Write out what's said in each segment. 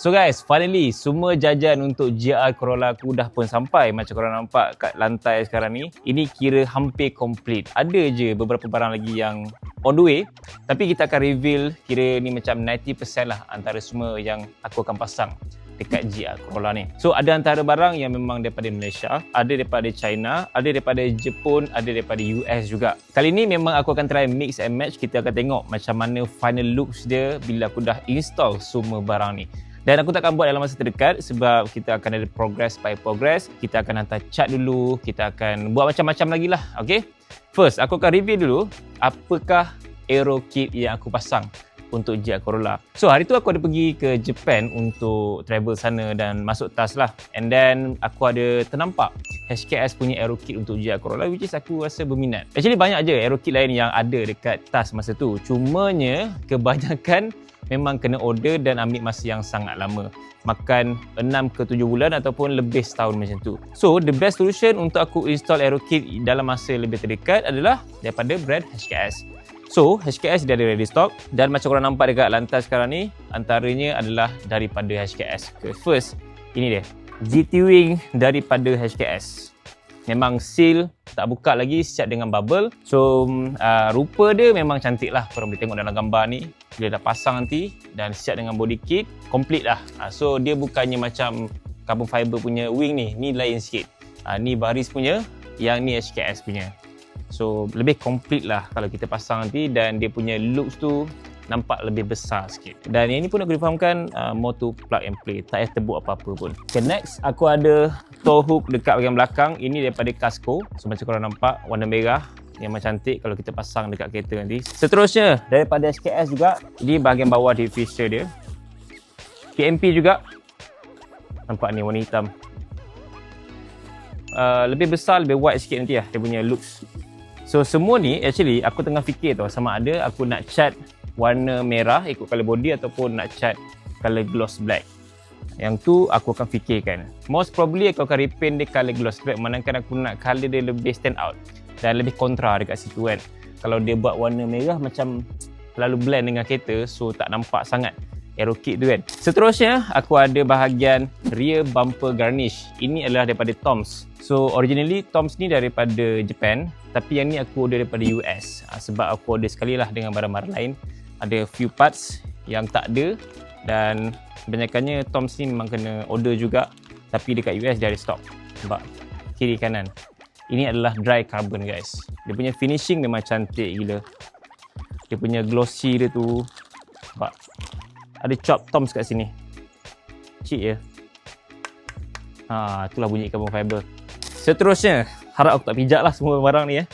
So guys, finally semua jajan untuk GR Corolla aku dah pun sampai macam korang nampak kat lantai sekarang ni. Ini kira hampir complete. Ada je beberapa barang lagi yang on the way. Tapi kita akan reveal kira ni macam 90% lah antara semua yang aku akan pasang dekat GR Corolla ni. So ada antara barang yang memang daripada Malaysia, ada daripada China, ada daripada Jepun, ada daripada US juga. Kali ni memang aku akan try mix and match. Kita akan tengok macam mana final looks dia bila aku dah install semua barang ni. Dan aku takkan buat dalam masa terdekat sebab kita akan ada progress by progress. Kita akan hantar chat dulu, kita akan buat macam-macam lagi lah. Okay? First, aku akan review dulu apakah aero kit yang aku pasang untuk GR Corolla. So hari tu aku ada pergi ke Japan untuk travel sana dan masuk tas lah. And then aku ada ternampak HKS punya aero kit untuk GR Corolla which is aku rasa berminat. Actually banyak je aero kit lain yang ada dekat tas masa tu. Cumanya kebanyakan memang kena order dan ambil masa yang sangat lama. Makan 6 ke 7 bulan ataupun lebih setahun macam tu. So, the best solution untuk aku install AeroKit dalam masa lebih terdekat adalah daripada brand HKS. So, HKS dia ada ready stock dan macam korang nampak dekat lantai sekarang ni, antaranya adalah daripada HKS. Okay, first, ini dia. GT Wing daripada HKS memang seal tak buka lagi siap dengan bubble. So uh, rupa dia memang cantik lah. Korang boleh tengok dalam gambar ni. Dia dah pasang nanti dan siap dengan body kit complete lah. Uh, so dia bukannya macam carbon fiber punya wing ni. Ni lain sikit. Uh, ni baris punya yang ni HKS punya. So lebih complete lah kalau kita pasang nanti dan dia punya looks tu nampak lebih besar sikit. Dan yang ni pun aku difahamkan uh, more to plug and play. Tak payah tebuk apa-apa pun. Okay, next aku ada toe hook dekat bahagian belakang. Ini daripada Casco. So macam korang nampak warna merah yang macam cantik kalau kita pasang dekat kereta nanti. Seterusnya daripada SKS juga. Ini bahagian bawah di feature dia. PMP juga. Nampak ni warna hitam. Uh, lebih besar, lebih wide sikit nanti lah dia punya looks. So semua ni actually aku tengah fikir tau sama ada aku nak cat warna merah ikut color body ataupun nak cat color gloss black. Yang tu aku akan fikirkan. Most probably aku akan repaint dia color gloss black manakala aku nak color dia lebih stand out dan lebih kontra dekat situ kan. Kalau dia buat warna merah macam terlalu blend dengan kereta so tak nampak sangat aero kit tu kan. Seterusnya aku ada bahagian rear bumper garnish. Ini adalah daripada Toms. So originally Toms ni daripada Japan tapi yang ni aku order daripada US. Ha, sebab aku order sekali lah dengan barang-barang lain ada few parts yang tak ada dan kebanyakannya Toms ni memang kena order juga. Tapi dekat US dia ada stock sebab kiri kanan. Ini adalah dry carbon guys. Dia punya finishing memang cantik gila. Dia punya glossy dia tu sebab ada chop Toms kat sini. Cheap ya. Ha, itulah bunyi carbon fiber. Seterusnya harap aku tak pijak lah semua barang ni ya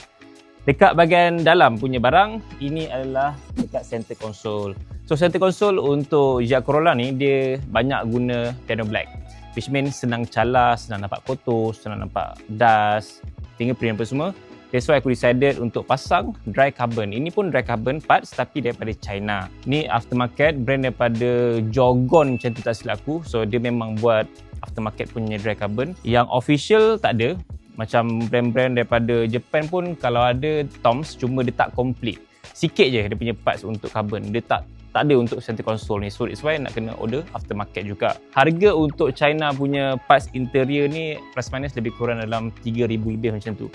Dekat bahagian dalam punya barang, ini adalah dekat center console. So center console untuk Jack Corolla ni, dia banyak guna piano black. Which means senang cala, senang nampak kotor, senang nampak dust, fingerprint apa semua. That's why aku decided untuk pasang dry carbon. Ini pun dry carbon parts tapi daripada China. Ni aftermarket brand daripada Jogon macam tu tak silap aku. So dia memang buat aftermarket punya dry carbon. Yang official tak ada macam brand-brand daripada Japan pun kalau ada Toms cuma dia tak complete. Sikit je dia punya parts untuk carbon. Dia tak tak ada untuk center console ni. So that's why nak kena order aftermarket juga. Harga untuk China punya parts interior ni plus minus lebih kurang dalam 3000 lebih macam tu.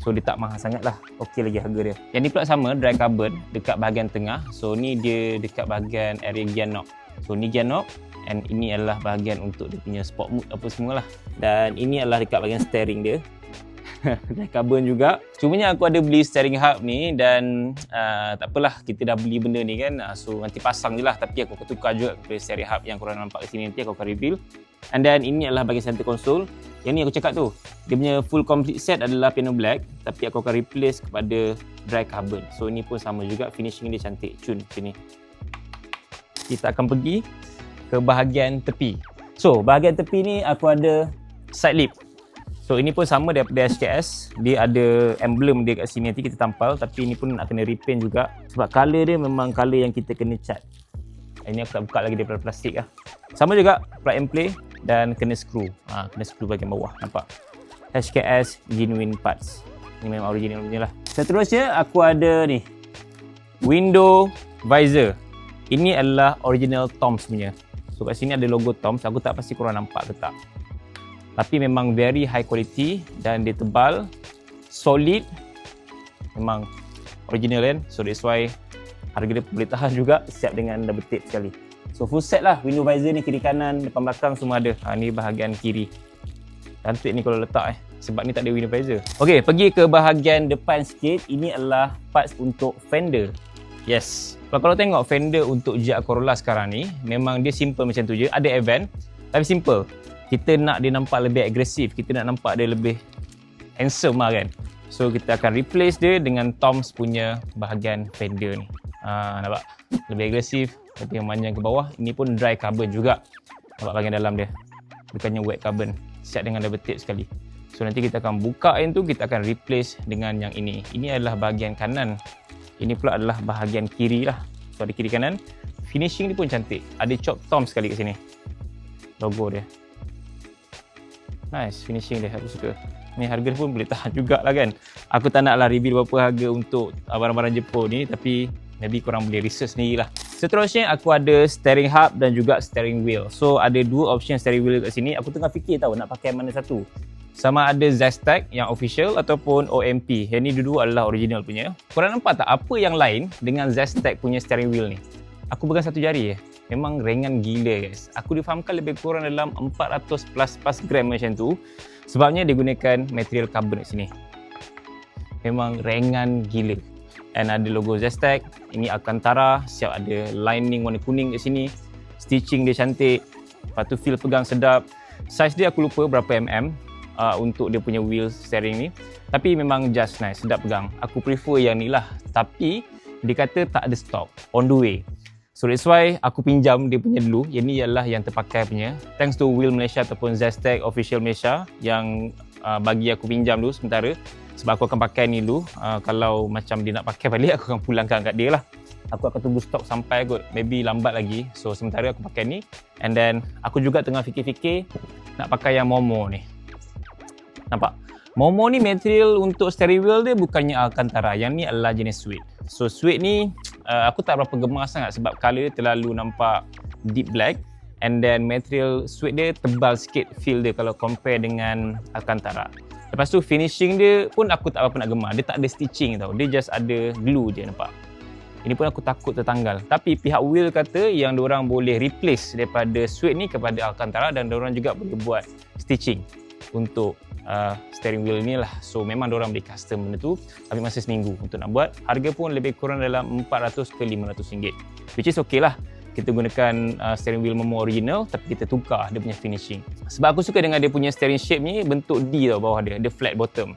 So dia tak mahal sangat lah. Ok lagi harga dia. Yang ni pula sama dry carbon dekat bahagian tengah. So ni dia dekat bahagian area gear knob so ni gear knob and ini adalah bahagian untuk dia punya sport mode apa semualah. Dan ini adalah dekat bahagian steering dia. Dan carbon juga. Cumanya aku ada beli steering hub ni dan uh, tak apalah kita dah beli benda ni kan. Uh, so nanti pasang je lah. Tapi aku akan tukar juga kepada steering hub yang korang nampak kat sini. Nanti aku akan reveal. And then ini adalah bahagian center console. Yang ni aku cakap tu dia punya full complete set adalah piano black. Tapi aku akan replace kepada dry carbon. So ini pun sama juga. Finishing dia cantik cun sini kita akan pergi ke bahagian tepi. So, bahagian tepi ni aku ada side lip. So, ini pun sama daripada SKS. Dia ada emblem dia kat sini nanti kita tampal tapi ini pun nak kena repaint juga sebab color dia memang color yang kita kena cat. Ini aku tak buka lagi daripada plastik lah. Sama juga plug and play dan kena screw. Ha, kena screw bahagian bawah. Nampak? HKS Genuine Parts. Ini memang original punya lah. Seterusnya aku ada ni. Window visor. Ini adalah original Toms punya. So kat sini ada logo Toms, aku tak pasti korang nampak ke tak. Tapi memang very high quality dan dia tebal, solid. Memang original kan. So that's why harga dia boleh tahan juga siap dengan double tape sekali. So full set lah window visor ni kiri kanan, depan belakang semua ada. Ha, ni bahagian kiri. Cantik ni kalau letak eh. Sebab ni tak ada window visor. Okay, pergi ke bahagian depan sikit. Ini adalah parts untuk fender. Yes. Kalau kalau tengok fender untuk Jack Corolla sekarang ni, memang dia simple macam tu je. Ada event, tapi simple. Kita nak dia nampak lebih agresif. Kita nak nampak dia lebih handsome lah kan. So kita akan replace dia dengan Tom's punya bahagian fender ni. Ha, nampak? Lebih agresif. Tapi yang panjang ke bawah. Ini pun dry carbon juga. Nampak bahagian dalam dia. Bukannya wet carbon siap dengan double tape sekali. So nanti kita akan buka yang tu kita akan replace dengan yang ini. Ini adalah bahagian kanan. Ini pula adalah bahagian kiri lah. So ada kiri kanan. Finishing ni pun cantik. Ada chop tom sekali kat sini. Logo dia. Nice finishing dia aku suka. Ni harga pun boleh tahan jugalah kan. Aku tak nak lah review berapa harga untuk barang-barang Jepun ni tapi maybe korang boleh research sendiri lah. Seterusnya aku ada steering hub dan juga steering wheel. So ada dua option steering wheel kat sini. Aku tengah fikir tahu nak pakai mana satu. Sama ada Zestec yang official ataupun OMP. Yang ni dua-dua adalah original punya. Korang nampak tak apa yang lain dengan Zestec punya steering wheel ni? Aku pegang satu jari je. Memang ringan gila guys. Aku difahamkan lebih kurang dalam 400 plus plus gram macam tu. Sebabnya dia gunakan material carbon kat sini. Memang ringan gila and ada logo Zestec. Ini Alcantara, siap ada lining warna kuning kat sini. Stitching dia cantik. Lepas tu feel pegang sedap. Size dia aku lupa berapa mm uh, untuk dia punya wheel steering ni. Tapi memang just nice, sedap pegang. Aku prefer yang ni lah. Tapi dia kata tak ada stock, on the way. So that's why aku pinjam dia punya dulu. Yang ni ialah yang terpakai punya. Thanks to Wheel Malaysia ataupun Zestec Official Malaysia yang uh, bagi aku pinjam dulu sementara sebab aku akan pakai ni dulu uh, kalau macam dia nak pakai balik aku akan pulangkan kat dia lah aku akan tunggu stok sampai kot maybe lambat lagi so sementara aku pakai ni and then aku juga tengah fikir-fikir nak pakai yang Momo ni nampak Momo ni material untuk steering wheel dia bukannya Alcantara yang ni adalah jenis suede so suede ni uh, aku tak berapa gemar sangat sebab color dia terlalu nampak deep black and then material suede dia tebal sikit feel dia kalau compare dengan Alcantara Lepas tu finishing dia pun aku tak apa nak gemar. Dia tak ada stitching tau. Dia just ada glue je nampak. Ini pun aku takut tertanggal. Tapi pihak Will kata yang orang boleh replace daripada suede ni kepada Alcantara dan orang juga boleh buat stitching untuk uh, steering wheel ni lah. So memang orang boleh custom benda tu. Tapi masa seminggu untuk nak buat. Harga pun lebih kurang dalam 400 ke 500 ringgit. Which is okay lah kita gunakan uh, steering wheel Momo original tapi kita tukar dia punya finishing. Sebab aku suka dengan dia punya steering shape ni bentuk D tau bawah dia, dia flat bottom.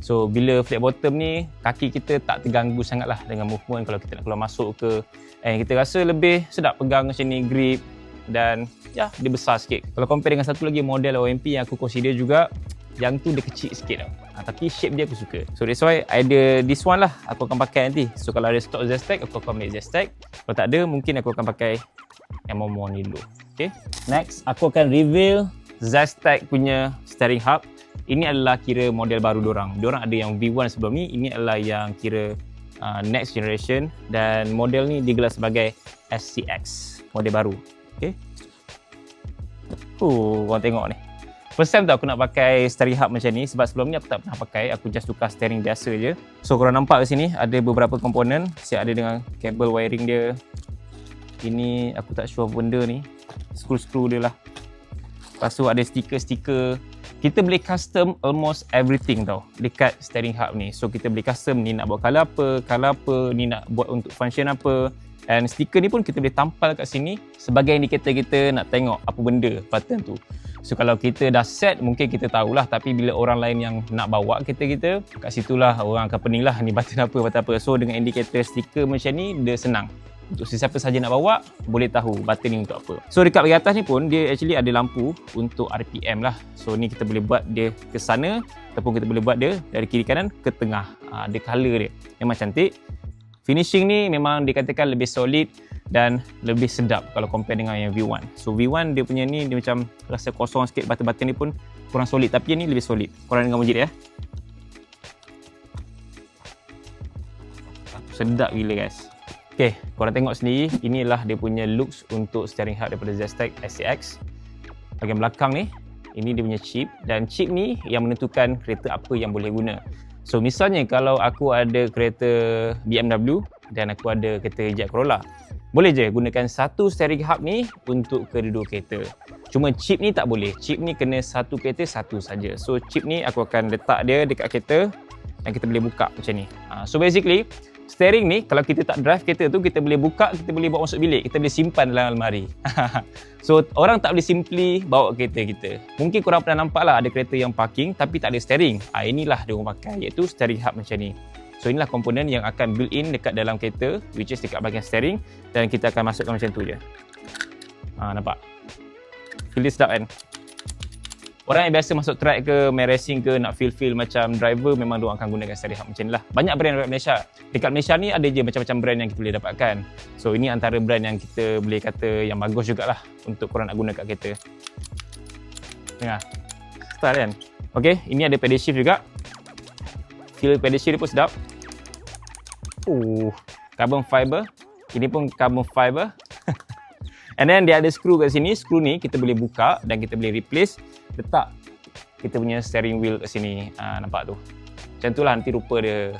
So bila flat bottom ni kaki kita tak terganggu sangat lah dengan movement kalau kita nak keluar masuk ke and kita rasa lebih sedap pegang macam ni grip dan ya dia besar sikit. Kalau compare dengan satu lagi model OMP yang aku consider juga yang tu dia kecil sikit tau. Ha, tapi shape dia aku suka. So that's why ada this one lah aku akan pakai nanti. So kalau ada stock Zestec aku akan ambil Zestec. Kalau tak ada mungkin aku akan pakai yang Momo ni dulu. Okay. Next aku akan reveal Zestec punya steering hub. Ini adalah kira model baru diorang. Diorang ada yang V1 sebelum ni. Ini adalah yang kira uh, next generation. Dan model ni digelar sebagai SCX. Model baru. Okay. Uh, korang tengok ni. First time tu aku nak pakai steering hub macam ni sebab sebelum ni aku tak pernah pakai. Aku just tukar steering biasa je. So korang nampak kat sini ada beberapa komponen. Siap ada dengan kabel wiring dia. Ini aku tak sure benda ni. Screw-screw dia lah. Lepas tu ada stiker-stiker. Kita boleh custom almost everything tau dekat steering hub ni. So kita boleh custom ni nak buat color apa, color apa, ni nak buat untuk function apa. And stiker ni pun kita boleh tampal kat sini sebagai indikator kita nak tengok apa benda button tu. So kalau kita dah set mungkin kita tahulah tapi bila orang lain yang nak bawa kereta kita kat situlah orang akan pening lah ni button apa button apa. So dengan indikator stiker macam ni dia senang. Untuk sesiapa saja nak bawa boleh tahu button ni untuk apa. So dekat bahagian atas ni pun dia actually ada lampu untuk RPM lah. So ni kita boleh buat dia ke sana ataupun kita boleh buat dia dari kiri kanan ke tengah. Ha, ada color dia. Memang cantik. Finishing ni memang dikatakan lebih solid dan lebih sedap kalau compare dengan yang V1. So V1 dia punya ni dia macam rasa kosong sikit button-button ni pun kurang solid tapi yang ni lebih solid. Korang dengar bunyi dia ya. Sedap gila guys. Okay, korang tengok sendiri, inilah dia punya looks untuk steering hub daripada Zestec SCX. Bahagian belakang ni, ini dia punya chip dan chip ni yang menentukan kereta apa yang boleh guna. So misalnya kalau aku ada kereta BMW dan aku ada kereta Jet Corolla, boleh je gunakan satu steering hub ni untuk kedua-dua kereta. Cuma chip ni tak boleh. Chip ni kena satu kereta satu saja. So chip ni aku akan letak dia dekat kereta dan kita boleh buka macam ni. Uh, so basically steering ni kalau kita tak drive kereta tu kita boleh buka kita boleh bawa masuk bilik kita boleh simpan dalam almari so orang tak boleh simply bawa kereta kita mungkin korang pernah nampak lah ada kereta yang parking tapi tak ada steering ha, inilah dia orang pakai iaitu steering hub macam ni so inilah komponen yang akan built in dekat dalam kereta which is dekat bahagian steering dan kita akan masukkan macam tu je ha, nampak feel sedap kan Orang yang biasa masuk track ke main racing ke nak feel-feel macam driver memang dia akan gunakan steering hub macam ni lah. Banyak brand dekat Malaysia. Dekat Malaysia ni ada je macam-macam brand yang kita boleh dapatkan. So ini antara brand yang kita boleh kata yang bagus jugalah untuk korang nak guna kat kereta. Tengah. Start kan? Okay, ini ada pedal shift juga. Feel dia pun sedap. Uh, carbon fiber. Ini pun carbon fiber. And then dia ada screw kat sini. Screw ni kita boleh buka dan kita boleh replace. Letak kita punya steering wheel kat sini. Ha, nampak tu. Macam tu lah nanti rupa dia.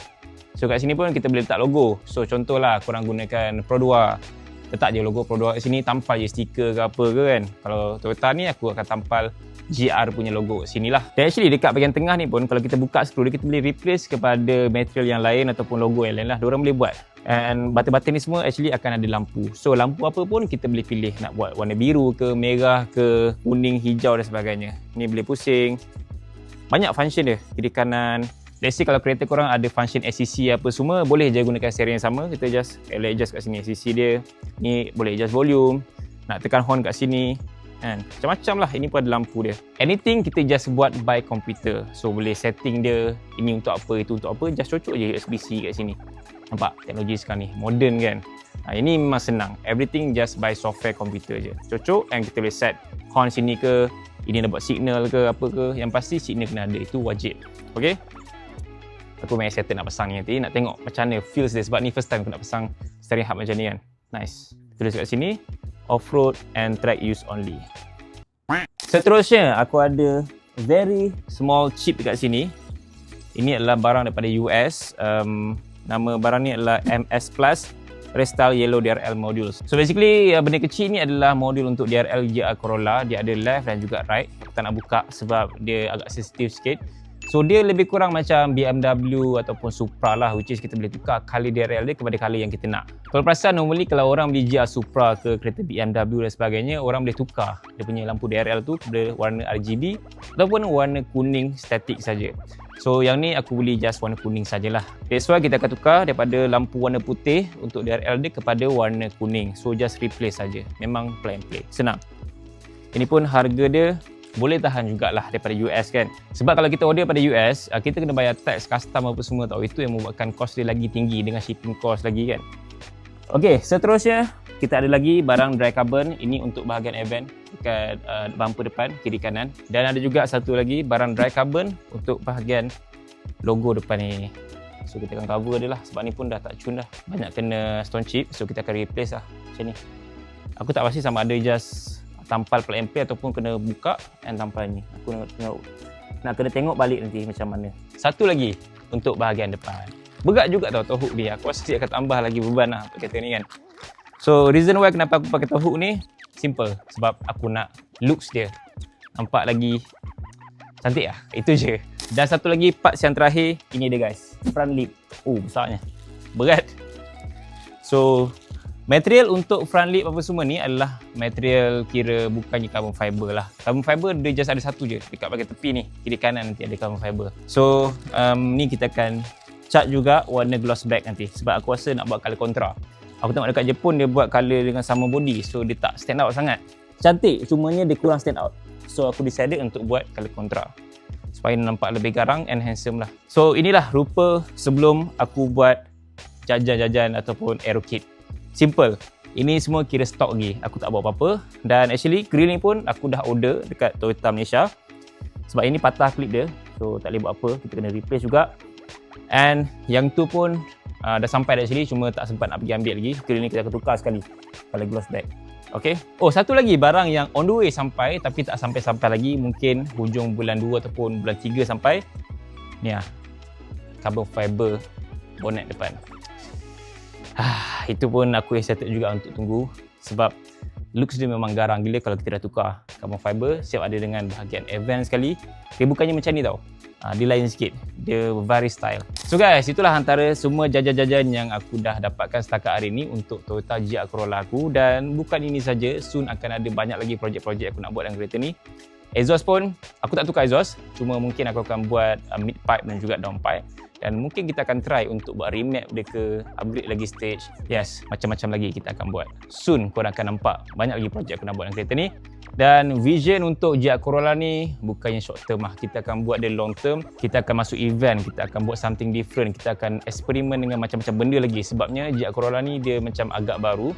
So kat sini pun kita boleh letak logo. So contohlah korang gunakan Pro 2. Letak je logo Pro 2 kat sini. Tampal je stiker ke apa ke kan. Kalau Toyota ni aku akan tampal GR punya logo sini lah. Dan actually dekat bahagian tengah ni pun kalau kita buka dia kita boleh replace kepada material yang lain ataupun logo yang lain lah. Diorang boleh buat. And button-button ni semua actually akan ada lampu. So lampu apa pun kita boleh pilih nak buat warna biru ke, merah ke, kuning, hijau dan sebagainya. Ni boleh pusing. Banyak function dia. Kiri kanan. Let's say kalau kereta korang ada function SCC apa semua, boleh je gunakan seri yang sama. Kita just adjust kat sini SCC dia. Ni boleh adjust volume. Nak tekan horn kat sini. Kan? Macam-macam lah. Ini pun ada lampu dia. Anything kita just buat by computer. So boleh setting dia. Ini untuk apa, itu untuk apa. Just cocok je USB-C kat sini. Nampak teknologi sekarang ni modern kan. Ha, ini memang senang. Everything just by software komputer je. Cocok and kita boleh set horn sini ke, ini nak buat signal ke apa ke. Yang pasti signal kena ada. Itu wajib. Okay. Aku main settle nak pasang ni nanti. Nak tengok macam mana feels dia. Sebab ni first time aku nak pasang steering hub macam ni kan. Nice. Tulis kat sini. Off-road and track use only. Seterusnya, aku ada very small chip dekat sini. Ini adalah barang daripada US. Um, Nama barang ni adalah MS Plus Restyle Yellow DRL Modules. So basically uh, benda kecil ni adalah modul untuk DRL GR Corolla. Dia ada left dan juga right. Kita nak buka sebab dia agak sensitif sikit. So dia lebih kurang macam BMW ataupun Supra lah which is kita boleh tukar kali DRL dia kepada kali yang kita nak. Kalau perasan normally kalau orang beli GR Supra ke kereta BMW dan sebagainya orang boleh tukar dia punya lampu DRL tu kepada warna RGB ataupun warna kuning statik saja. So yang ni aku beli just warna kuning sajalah. That's why kita akan tukar daripada lampu warna putih untuk DRL dia kepada warna kuning. So just replace saja. Memang play and play. Senang. Ini pun harga dia boleh tahan jugalah daripada US kan. Sebab kalau kita order pada US, ah, kita kena bayar tax, custom apa semua tau. Itu yang membuatkan cost dia lagi tinggi dengan shipping cost lagi kan. Okay, seterusnya kita ada lagi barang dry carbon. Ini untuk bahagian event dekat uh, bumper depan kiri kanan dan ada juga satu lagi barang dry carbon untuk bahagian logo depan ni so kita akan cover dia lah sebab ni pun dah tak cun dah banyak kena stone chip so kita akan replace lah macam ni aku tak pasti sama ada just tampal plug and play ataupun kena buka dan tampal ni. Aku nak, nak, nak kena tengok balik nanti macam mana. Satu lagi untuk bahagian depan. Berat juga tau toe hook dia. Aku rasa dia akan tambah lagi beban lah untuk kereta ni kan. So reason why kenapa aku pakai toe hook ni? Simple. Sebab aku nak looks dia nampak lagi cantik lah. Itu je. Dan satu lagi parts yang terakhir ini dia guys. Front lip. Oh besarnya. Berat. So material untuk front lip apa semua ni adalah material kira bukannya carbon fiber lah carbon fiber dia just ada satu je dekat bahagian tepi ni kiri kanan nanti ada carbon fiber so um, ni kita akan cat juga warna gloss black nanti sebab aku rasa nak buat color kontra Aku tengok dekat Jepun dia buat colour dengan sama body so dia tak stand out sangat. Cantik cumanya dia kurang stand out. So aku decided untuk buat colour kontra. Supaya nampak lebih garang and handsome lah. So inilah rupa sebelum aku buat jajan-jajan ataupun aero kit. Simple. Ini semua kira stok lagi. Aku tak buat apa-apa. Dan actually grill ni pun aku dah order dekat Toyota Malaysia. Sebab ini patah klip dia. So tak boleh buat apa. Kita kena replace juga. And yang tu pun uh, dah sampai dah actually cuma tak sempat nak pergi ambil lagi. Kali ni kita akan tukar sekali kalau gloss black. Okay. Oh, satu lagi barang yang on the way sampai tapi tak sampai-sampai lagi. Mungkin hujung bulan 2 ataupun bulan 3 sampai. Ni lah. Carbon fiber bonnet depan. Ah, itu pun aku excited juga untuk tunggu. Sebab looks dia memang garang gila kalau kita dah tukar carbon fiber. Siap ada dengan bahagian advance sekali. Dia bukannya macam ni tau. Uh, dia lain sikit. Dia very style. So guys itulah antara semua jajan-jajan yang aku dah dapatkan setakat hari ni untuk Toyota GR Corolla aku. Dan bukan ini saja soon akan ada banyak lagi projek-projek aku nak buat dengan kereta ni. Exhaust pun aku tak tukar exhaust. Cuma mungkin aku akan buat uh, mid pipe dan juga down pipe dan mungkin kita akan try untuk buat remap dia ke upgrade lagi stage. Yes macam-macam lagi kita akan buat. Soon korang akan nampak banyak lagi projek aku nak buat dengan kereta ni. Dan vision untuk GR Corolla ni bukannya short term lah. Kita akan buat dia long term. Kita akan masuk event kita akan buat something different. Kita akan eksperimen dengan macam-macam benda lagi. Sebabnya GR Corolla ni dia macam agak baru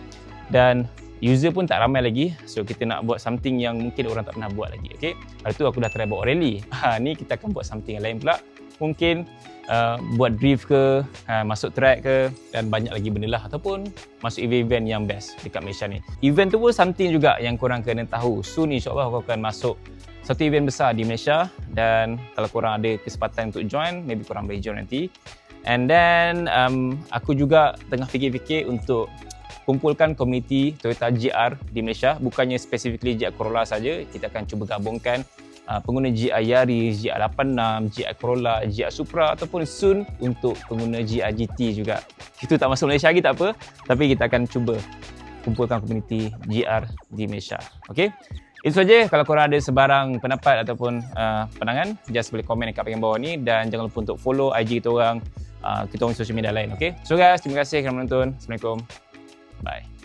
dan user pun tak ramai lagi. So kita nak buat something yang mungkin orang tak pernah buat lagi okay? lepas tu aku dah try buat rally ha, ni kita akan buat something yang lain pula mungkin uh, buat drift ke, uh, masuk track ke dan banyak lagi benda lah ataupun masuk event-event yang best dekat Malaysia ni. Event tu pun something juga yang korang kena tahu. Soon insyaAllah aku akan masuk satu event besar di Malaysia dan kalau korang ada kesempatan untuk join, maybe korang boleh join nanti. And then um, aku juga tengah fikir-fikir untuk kumpulkan komuniti Toyota GR di Malaysia bukannya specifically GR Corolla saja kita akan cuba gabungkan uh, pengguna GR Yaris, GR 86, GR Corolla, GR Supra ataupun soon untuk pengguna GR GT juga. Itu tak masuk Malaysia lagi tak apa, tapi kita akan cuba kumpulkan komuniti GR di Malaysia. Okey. Itu saja. Kalau korang ada sebarang pendapat ataupun uh, pandangan, just boleh komen dekat bahagian bawah ni dan jangan lupa untuk follow IG kita orang, uh, kita orang social media lain. Okay? So guys, terima kasih kerana menonton. Assalamualaikum. Bye.